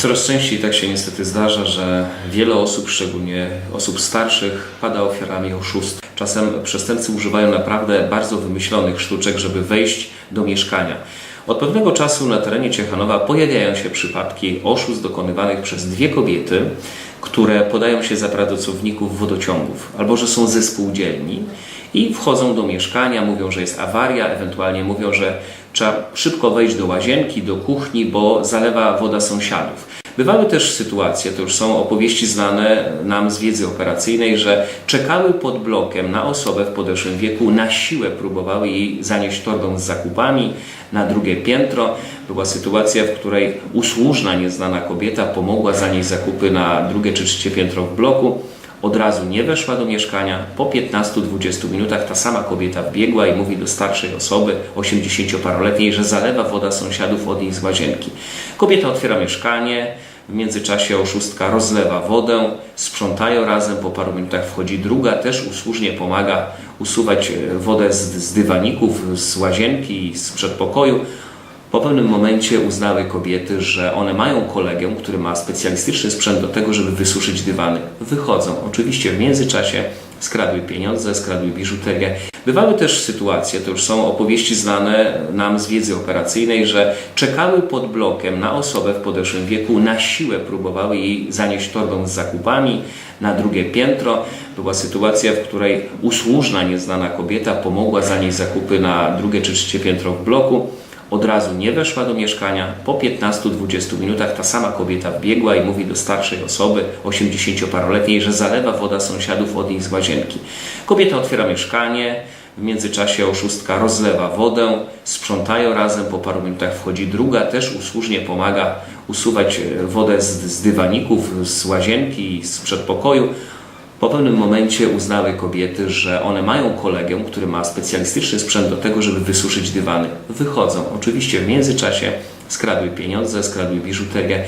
Coraz częściej tak się niestety zdarza, że wiele osób, szczególnie osób starszych, pada ofiarami oszustw. Czasem przestępcy używają naprawdę bardzo wymyślonych sztuczek, żeby wejść do mieszkania. Od pewnego czasu na terenie Ciechanowa pojawiają się przypadki oszustw dokonywanych przez dwie kobiety, które podają się za pracowników wodociągów albo że są ze spółdzielni i wchodzą do mieszkania, mówią, że jest awaria, ewentualnie mówią, że trzeba szybko wejść do łazienki, do kuchni, bo zalewa woda sąsiadów. Bywały też sytuacje, to już są opowieści znane nam z wiedzy operacyjnej, że czekały pod blokiem na osobę w podeszłym wieku, na siłę próbowały jej zanieść torbę z zakupami na drugie piętro. Była sytuacja, w której usłużna, nieznana kobieta pomogła zanieść zakupy na drugie czy trzecie piętro w bloku. Od razu nie weszła do mieszkania. Po 15-20 minutach ta sama kobieta wbiegła i mówi do starszej osoby, 80-paroletniej, że zalewa woda sąsiadów od jej z łazienki. Kobieta otwiera mieszkanie, w międzyczasie oszustka rozlewa wodę, sprzątają razem, po paru minutach wchodzi druga, też usłużnie pomaga usuwać e, wodę z, z dywaników, z łazienki, z przedpokoju. Po pewnym momencie uznały kobiety, że one mają kolegę, który ma specjalistyczny sprzęt do tego, żeby wysuszyć dywany. Wychodzą. Oczywiście w międzyczasie skradły pieniądze, skradły biżuterię. Bywały też sytuacje, to już są opowieści znane nam z wiedzy operacyjnej, że czekały pod blokiem na osobę w podeszłym wieku, na siłę próbowały jej zanieść torbę z zakupami na drugie piętro. Była sytuacja, w której usłużna, nieznana kobieta pomogła zanieść zakupy na drugie czy trzecie piętro w bloku. Od razu nie weszła do mieszkania. Po 15-20 minutach ta sama kobieta wbiegła i mówi do starszej osoby, 80-paroletniej, że zalewa woda sąsiadów od jej z łazienki. Kobieta otwiera mieszkanie, w międzyczasie oszustka rozlewa wodę, sprzątają razem, po paru minutach wchodzi druga, też usłużnie pomaga usuwać wodę z, z dywaników, z łazienki, z przedpokoju. Po pewnym momencie uznały kobiety, że one mają kolegę, który ma specjalistyczny sprzęt do tego, żeby wysuszyć dywany. Wychodzą. Oczywiście w międzyczasie skradły pieniądze, skradły biżuterię